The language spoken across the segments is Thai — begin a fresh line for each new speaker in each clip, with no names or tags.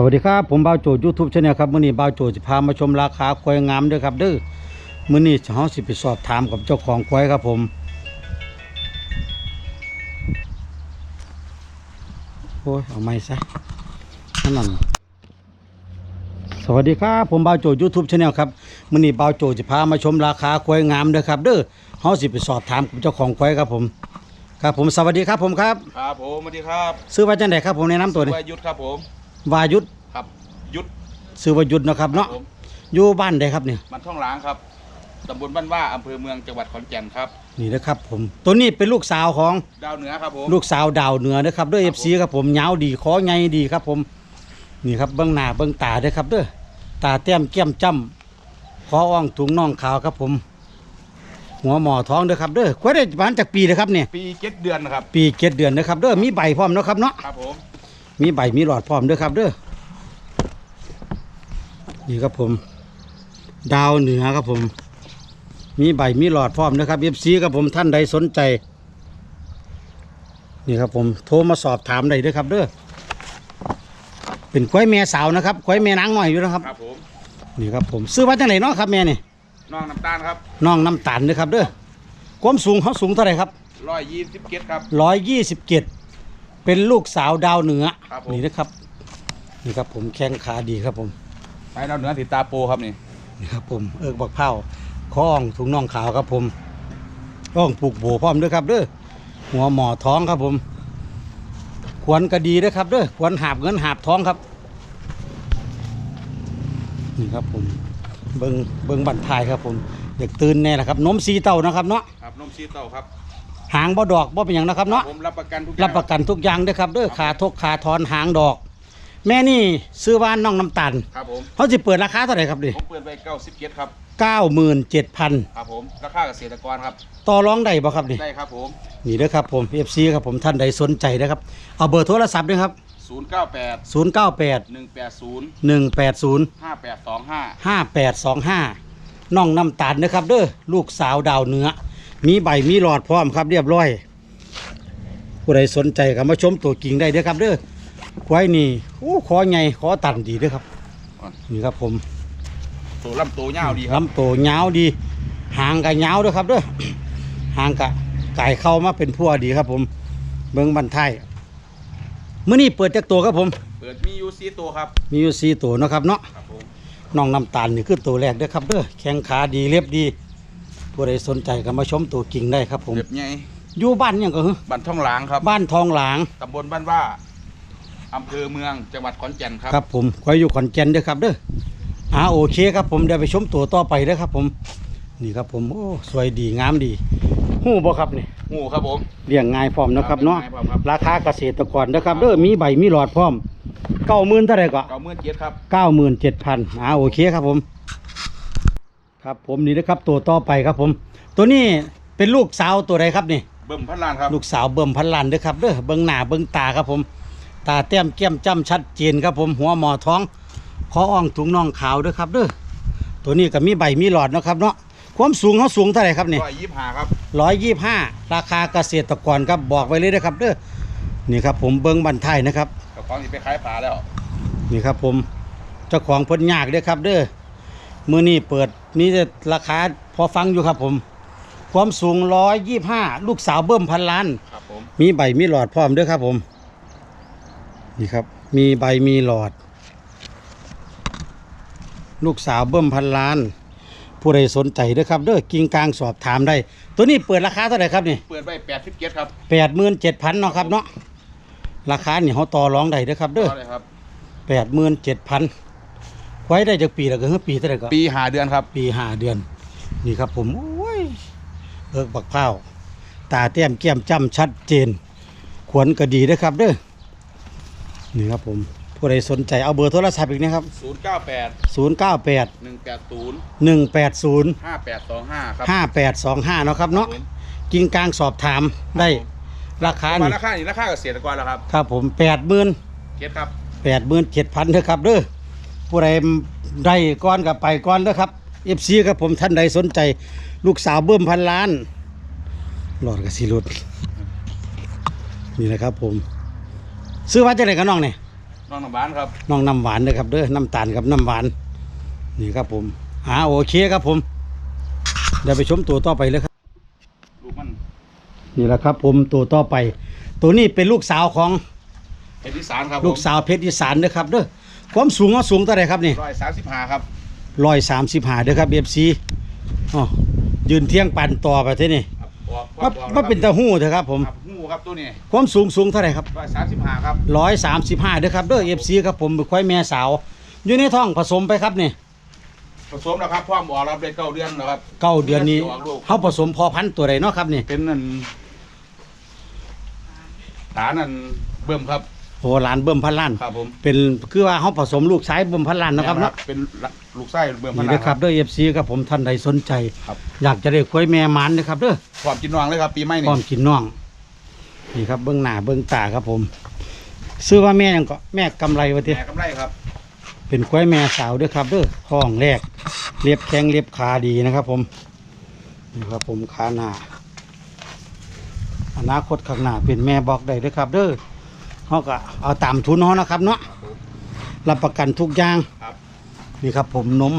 สวัสดีครับ ผมบ่าวโจยูทูบชาแนลครับมื้อนี้บ่าวโจจะพามาชมราคาควายงามเด้อครับเด้อมื้อนี้เฮาสิไปสอบถามกับเจ้าของควายครับผม โอ้ยเอาไม้ซะนั่นนั่นสวัสดีครับ ผมบ่าวโจยูทูบชาแนลครับมื้อนี้บ่าวโจจะพามาชมราคาควายงามเด้อครับ เด้อเฮาสิไปสอบถามกับเจ้าของควายครับผม ครับผมสวัสดีครับผมครับ
ครับผมสวัสดีครับ
ซื้อว่าจังไดครับผมแนะนำตัวนี้
วายุทธครับผม
วายุทธ
ครับยุทธ
ซื้อว่ายุทธเนาะครับเนาะ
ผม
อยู่บ้านใดครับเนี่ย
มันท่องหลางครับตำบลบ้านว่าอำเภอเมืองจังหวัดขอนแก่นครับ
นี่นะครับ ผมตัวนี้เป็นลูกสาวของ
ดาวเหนือครับผม
ลูกสาวดาวเหนือนะครับด้วย
ค
เอ
รับ
ฟซีครับผมยาวดีคอไงดีครับ ผมนี่ครับเบื้องหน้าเบื้องตาเด้อครับเด้อตาแต้มแก้มจ้ำคออ่องถุงน่องขาวครับผม หัวหมอท้องเด้อครับเด้อควายได้ประมาณจากปีนะครับเนี่ย
ปีเจ็ดเดือนครับ
ปีเจ็ดเดือนนะครับเด้อมีใบพร้อมเนาะครับเนาะ
ครับผม
มีใบมีหลอดพร้อมเด้อครับเด้อนี่ครับผม ดาวเหนือครับผม มีใบมีหลอดพร้อมนะครับเอฟซีครับผมท่านใดสนใจ นี่ครับผมโทรมาสอบถามได้เด้อครับเด้อเป็นควายแม่สาวนะครับควายแม่นางน้อยอยู่นะครับ
ครับผม
นี่ครับผมซื้อมาจากไหนเนาะครับแม่นี่
น้องน้ำตาลครับ
น้องน้ำตาลเด้อครับเด้อความสูงเขาสูงเท่าไหร่ครับ
ร้อยยี่สิบเกตครับ
ร้อยยี่สิบเจ็ด เป็นลูกสาวดาวเหนือ
ครับผม
นี่นะครับ นี่ครับผมแข้งขาดีครับผม
ไปดาวเหนือติดตาโปครับนี่
นี่ครับผมเอิกบักเผาข้องถุงน่องขาวครับผมข้องผูกโบพร้อมด้วยครับเด้อหัวหมอท้องครับผม ควรกระดีด้วยครับเด้อควรหาบเงินหาบท้องครับ นี่ครับผม เบิงเบิงบันทายครับผมเด็กตื่นแน่แหละครับนมสีเต้านะครับเนาะ
ครับนมซีเต้าครับ
หางบ่ดอกบ่เป็นอย่างนะครับเนาะ
ผมรับประกันทุกอย่าง
รับประกันทุกอย่างเด้อครับเด้อขาทกขาทอนหางดอก แม่นี่ซื้อว่านน้องน้ำตาล
ครับผม
เขาจะเปิดราคาเท่าไหร่ครับดิ
ผมเปิดไปเก้าสิบเกตครับ
เก้าหมื่นเจ็ดพัน
ครับผมราคาเกษตรกรครับ
ต่อรองได้บ่ครับนี่
ได้ครับผม
นี่เด้อครับผมเอฟซีครับผมท่านใดสนใจนะครับเอาเบอร์โทรศัพท์ด้วยครับ
ศูนย์เก้าแปด
ศูนย์เก้าแปด
หนึ่งแปดศูนย์
หนึ่งแปดศูนย์
ห้าแปดสองห้า
ห้าแปดสองห้าน้องน้ำตาลนะครับเด้อลูกสาวดาวเหนือ มีใบมีหลอดพร้อมครับเรียบร้อย ผู้ใดสนใจก็มาชมตัวกิ่งได้เด้อครับเด้อควายนี่โอ้คอใหญ่คอตันดีเด้อครับนี่ครับผม
ตัวลำตัวยาวดีครับ
ลำตัวยาวดี หางก็ยาวด้วยครับเด้อหางกะไก่เข้ามาเป็นพัวดีครับ ผมเบิ้งบันไทยเมื่อนี้เปิดจากตัวครับผม
เปิดมีอยูซีตัวครับ
มีอยู่สี่ตัวเนาะครับเนาะ
ครับผม
น้องน้ำตาลนี่คือตัวแรกเด้อครับเด้อแข้งขาดีเรียบดี ผู้ใดสนใจก็มาชมตัวกิ่งได้ครับผม
เรียบใหญ่
อยู่บ้านหยังก็คือ
บ้านท่องหลางครับ
บ้านทองหลาง
ตำบลบ้านว่าอำเภอเมืองจังหวัดขอนแก่นครับ
ครับผมคอยอยู่ขอนแก่นเด้อครับเด้ออ่าโอเคครับผมเดี๋ยวไปชมตัวต่อไปเด้อครับผม นี่ครับผมโอ้สวยดีงามดีหู้บ่ครับนี่
งูครับผม
เลี้ยงง่ายพร้อมเนาะครับเนาะ
ลี้ยงง่ยพร้อมครับ
ราคาเกษตรกรนะครับเด้อมีใบมีหลอดพร้อมเก้าหมื่นเท่าไหร่ก็
เก้าเมื่อเจ็ดครับ
เก้าหมื่นเจ็ดพันอ่าโอเคครับผม ครับผมนี่นะครับตัวต่อไปครับผม ตัวนี้เป็นลูกสาวตัวใดครับนี่
เบิ่มพันล้านครับ
ลูกสาวเบิ่มพันลันเด้อครับเด้อเบิ่งหน้าเบิ่งตาครับผม ตาแต้มแก้มจ้ำชัดเจนครับผมหัวหมอท้องคออ่องถุงน่องขาวเด้อครับเด้อตัวนี้ก็มีใบมีหลอดเนาะครับเนาะความสูงเขาสูงเท่าไหร่ครับนี่
ร้อยยี่สิบห้าครับ
ร้อยยี่ห้าราคาเกษตรกรครับบอกไว้เลยนะครับเด้อนี่ครับผมเบิ้งบันไทยนะครับ
กับของที่ไปขายปลาแล้ว
นี่ครับผมเจ้าของเพิ่นยากเด้อครับเด้อ มื้อนี้เปิดนี่จะราคาพอฟังอยู่ครับผม ความสูงร้อยยี่ห้าลูกสาวเบิ่มพันล้าน
ครับผม
มีใบมีหลอดพร้อมเด้วยครับผม นี่ครับ มีใบมีหลอด ลูกสาวเบิ่มพันล้าน ผู้ใดสนใจเด้อครับเด้อกิ่งกลางสอบถามได้ ตัวนี้เปิดราคาเท่าไหร่ครับนี่
เปิดไปแปดสิบเจ็ดครับ
แปดหมื่นเจ็ดพันเนาะครับเนาะราคานี่เขาต่อรองได้เด้อครับเด้อ
ต่อเลยครับ
แปดหมื่นเจ็ดพัน ไว้ได้จากปีแล้วก็คือปีเท่าไหร่ก็
ปีหาเดือนครับ
ปีห้าเดือน นี่ครับผมโอ้ยเอิกบักเผาวตาแต้มแก้มจ้ำชัดเจน ขวนก็ดีเด้อครับเด้อนี่ครับผมผู้ใดสนใจเอาเบอร์โทรศัพท์อีกนะครับ
ศูนย์เก้าแปด
0 9 8
หนึ่งแปดศูนย์
1 8 0
ห้าแปดสองห้าครับ
5 8 2 5 เนาะครับเนาะ
ผม
กิ่งกลางสอบถามได้ราคา
มา
นี่
ราคานี่ราคาเกษตรกรแล้วครับ
ครับผมแปดหมื่น
เจ็ดครับ
แปดหมื่นเจ็ดพันเด้อครับเด้อ ผู้ใดได้ก้อนกับไปก้อนเด้อครับเอฟซีครับผมท่านใดสนใจ ลูกสาวเบิ่มพันล้าน หลอดกับสีรุดนี่นะครับผม ซื้อว่าจะไหนกันน้องเนี่ย
น้องน้ำหวานครับ
น้องน้ำหวานนะครับเด้อน้ำตาลกับน้ำหวาน นี่ครับผมอ่าโอเคครับผมเดี๋ยวไปชมตัวต่อไปเลยครับ
ลูกมัน
นี่แหละครับผมตัวต่อไป ตัวนี้เป็นลูกสาวของ
เพชรอีสานครับ
ลูกสาวเพชรอีสานนะครับเด้อ ความสูงเขาสูงเท่าไหร่ครับนี่
ร้อยสามสิบห้าครับ
ร้อยสามสิบห้าเด้อครับเอฟซีอ๋อยืนเที่ยงปันต่อไปที่นี่
ครับออก
ว่าว่าเป็นตะหู้เถอะครับผม
ครับงูครับตัวนี้
ความสูงสูงเท่าไหร่ครับ
ร้อยสามสิบห้าครับ
ร้อยสามสิบห้าเด้อครับเด้อเอฟซีครับผมเป็นควายแม่สาว อยู่ในท้องผสมไปครับนี่
ผสมแล้วครับพร้อมออกรับได้เก้าเดือนแล้วครับ
เก้าเดือนนี้
ออกลูก
เขาผสมพอพันธุ์ตัวใดเนาะครับนี่
เป็นนั่นฐานนั่นเบิ่มครับ
โอ้หลานเบิ่มพันล้าน
ครับผม
เป็นคือว่าเขาผสมลูกชายเบิ่มพันล้านเนาะครับเนาะ
เป็นลูกไส้เบิ่มพ
นี่
ลั
นะ
ง
ครับเด้อเอฟซีครับผมท่านใดสนใจ
ครับ
อยากจะได้ควายแม่หมันนะครับเด้อ
ความกินวางเลยครับ ปีใหม่
พ
นี่
ร้อมกินน่องนี่ครับเบื้องหน้าเบื้องตาครับผม ซื้อว่าแม่หยังก็แม่กำไรวะที
แหนกำไรครับ
เป็นควายแม่สาวเด้วยครับเด้อท้องแรกเรียบแข้งเรียบขาดีนะครับ ผมนี่ครับผมขาหน้าอนาคตข้างหน้าเป็นแม่บอกได้เด้วยครับ เด้อ เขาก็เอาตามทุนเขานะครับเนาะรับประกันทุกอย่าง
ครับ
นี่ครับผมนม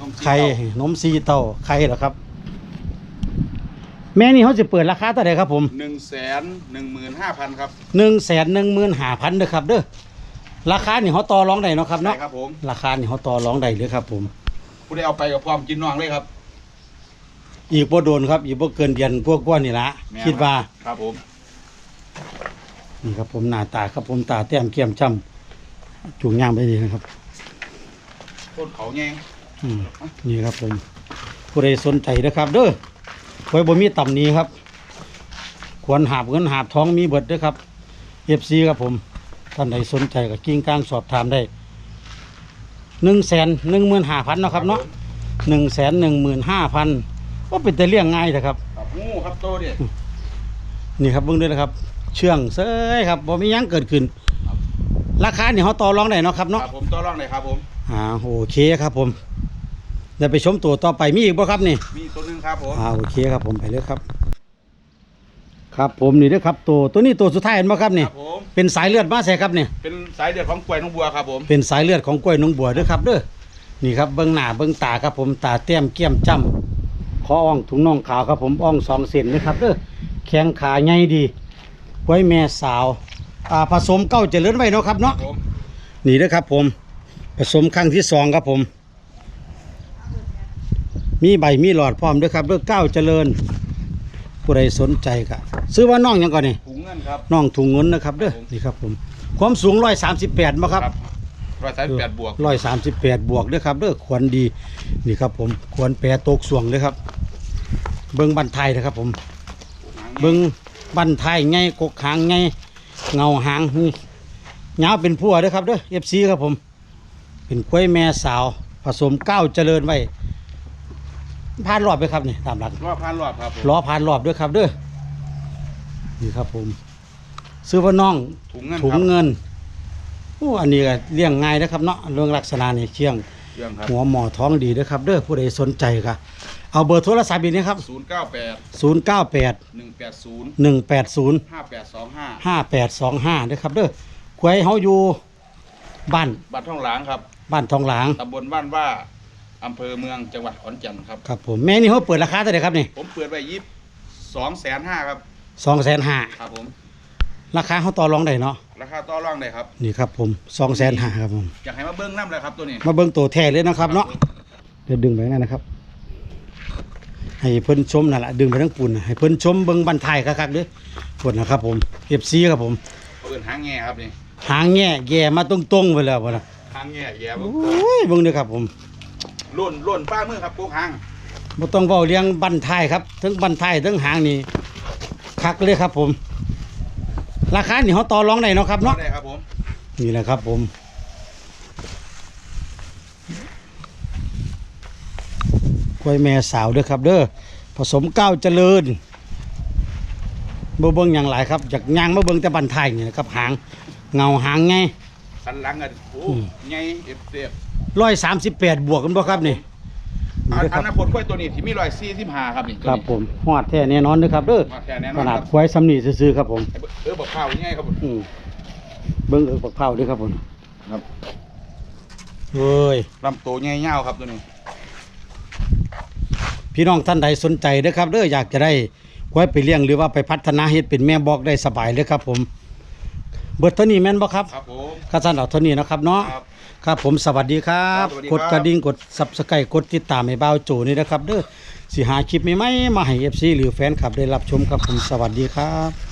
นม
ไข่นมซีเต้าไข่เหรอครับ แม่นี่เขาจะเปิดราคาเท่าไหร่ครับผม
หนึ่งแสนหนึ่งหมื่นห้าพันครับ
หนึ่งแสนหนึ่งหมื่นห้าพันเด้อครับเด้อราคานี่เขาต่อรองได้เนาะครับเนาะ
ใช่ครับผม
ราคานี่เขาต่อรองได้เลยครับ ผม
ผู้ได้เอาไปกับพร้อมกินน้องเลยครับ
อีกบ่โดนครับ อีกบ่เกินเดือนพวกก้อนนี่ละ
แม่
คิดว่า
ครับผม
นี่ครับผมหน้าตาครับผมตาแต้มเกียมจ้ำจูงย่างไปดีนะครับ
ต้นเขาแยง
อืมนี่ครับผมผู้ใดสนใจนะครับ เด้อไว้บ่มีต่ำหนี้ครับ ควรหาบเงินหาบทองมีเบิดเด้อครับเอฟซีครับผมท่านใดสนใจก็กิ้งกลางสอบถามได้หนึ่งแสนหนึ่งหมื่นห้าพันนาะครับเนาะหนึ่งแสนหนึ่งหมื่นห้าพันก็เป็นแต่เลี้ยงง่ายนะครับ
ครับงูครับโตเนี่ย
นี่ครับเบิ่งด้วยนะครับ เชื่องเซ้ยครับบ่มีหยังเกิดขึ้น ราคานี่เขาต่อรองได้เนาะครับ
ค
เนาะ
รับผมต่อรองเลยครับผม
อ่าโอเคครับผมเดี๋ยวไปชมตัวต่อไปมีอีกบ่ครับนี่
มีตัวหนึงครับผม
อ่าโอเคครับผมไปเลยครับ ครับผมนี่เด้อครับตัวตัวนี้ตัวสุดท้ายเห็นบ่ครับนี่
ครับผม
เป็นสายเลือดมาใส่ครับนี่
เป็นสายเดือดของกล้วยน้องบัวครับผม
เป็นสายเลือดของกล้วยนงบัวเด้อครับเด้อนี่ครับเบิ้งหน้าเบิ้งตาครับผมตาแต้มเกี้ยมจ้ำคออ่องถุงน่องขาวครับผมอ่องสองเส้นนะครับเด้อแข้งขาใหญ่ดี ไว้แม่สาวอ่าผสมเก้าเจริญไว้เนาะครับ
ครั
เนาะ
บผม
นี่เด้อครับผม ผสมครั้งที่สองครับผม มีใบมีหลอดพร้อมเด้วยครับเด้อเก้าเจริญ ผู้ใดสนใจก็ซื้อว่าน้องหยังก่อนนี่
ถุงเงินครับ
น้องถุงเงินนะครับเด้อนี่ครับผม ความสูงร้อยสามสิบแปดมาครับ
ร้อยสามสิบแปดบวก
ร้อยสามสิบแปดบวกเด้อครับเด้อควรดีนี่ครับผมควรแปรตกสวงเลยครับ เบิ้งบันไทยนะครับผม เบิ้ง บันไทยไงกกหางไงเงาหางนี่ยาวเป็นพัวเด้อครับเด้อเอฟซีครับผม เป็นกล้วยแม่สาว ผสมเก้าวเจริญไว้ผ่านรอบไปครับนี่ตามหลัก
รอบพันรอบครับผม
ล้อผ่านรอบด้วยครับเด้อนี่ครับผม ซื้อว่าน้อง
ถุงเงิน
ถุง
ครับ
เงินโอ้อันนี้ก็เลี้ยงง่ายนะครับเนาะเรื่องลักษณะนี่เชียง
เครื่องครับ
หัวหมอท้องดีนะครับ เด้อผู้ใดสนใจก็ เอาเบอร์โทรศัพท์อีกนะครับ
ศูนย์เก้าแปด
098
หนึ่งแปดศูนย์
180
ห้าแปดสองห้า
5825นะครับเด้อควยเฮาอยู่บ้าน
บัตรท่องหลางครับ
บ้านทองหลาง
ตำบลบ้านว่าอำเภอเมืองจังหวัดขอนแก่นครับ
ครับผมแม่นี่เขาเปิดราคาเท่าไหร่ครับนี่
ผมเปิดไว้ยี่สองแสนห้าครับ
250,000
ครับผม
ราคาเขาต่อรองได้เนาะ
ราคาต่อรองเลยครับ
นี่ครับผม250,000ครับผม
อยากให้มาเบิ้งน้ำเลยครับตัวนี้
มาเบิ่งตัวแท้เลยนะครับเนาะเดี๋ยวดึงไปนั่นนะครับ ให้เพิ่นชมนั่นแหละดึงไปทั้งปุ่นน่ะให้เพิ่นชมเบิ่งบันทายคักๆเด้อปวดนะครับผมเอฟซีครับผม
เปิดหางแง่ครับนี่
หางแง่แย่มาตรงๆไปแล้วพุ่นน่ะ
หางแง่แย่
โอ้ยเบิ่งเด้อครับผม
ล่นล่นป้ามือครับโป๊กหาง
บ่ต้องเว้าเลี้ยงบันทายครับทั้งบันทายทั้งหางนี่คักเลยครับผม ราคานี่เฮาต่อรองได้เนาะครับเนาะ
ได้ครับผม
นี่แหละครับผม กล้วยแม่สาวเด้อครับ เด้อผสมเก้าวเจริญบ่เบิ่งอย่างหลายครับจากย่างมาเบิ่งแต่บันไทยนี่นะครับหางเงาหางไง
สันหลังกันโอ้
อืม
ไงเอฟเอฟ
ร้อยสามสิบแปดบวกกันบ่ครับนี่
อั
นี่
น
เด้อค
อั
รั
น
บ
นั้นผลกล้วยตัวนี้ที่มีรอยซี่ที่หาครับนี่ตัว
ครับ
นี้
ผมหอดแท้แน่นอนเด้อครับเด้อ
มาแค่แน่น
ข
อน
นาด
ครับ
ควายซ้ำนี่ซื่อๆครับผม
เออบอกข้าวยังไงครับผม
อืมเบิ่งเอิกบักเผาด้วยครับผม
ครับ
เอ้ย
ลำตัวใหญ่ยาวครับตัวนี้
พี่น้องท่านใดสนใจเด้อครับเด้ออยากจะได้ไว้ไปเลี้ยงหรือว่าไปพัฒนาเฮ็ดเป็นแม่บอกได้สบายเลยครับผม เบิดเท่านี้แม่นบ่ครับ
ครับผม
ข้าสันเอาเท่านี้นะครับเนาะ
ครับ
ครับผมสวัสดีครับ
ครับสวัสดี
กด
ครับ
กระดิ่งกด Subscribe กดติดตามให้บ่าวโจนี่นะครับเด้อสิหาคลิปใหม่ๆมาให้ FC หรือแฟนคลับได้รับชมครับผมสวัสดีครับ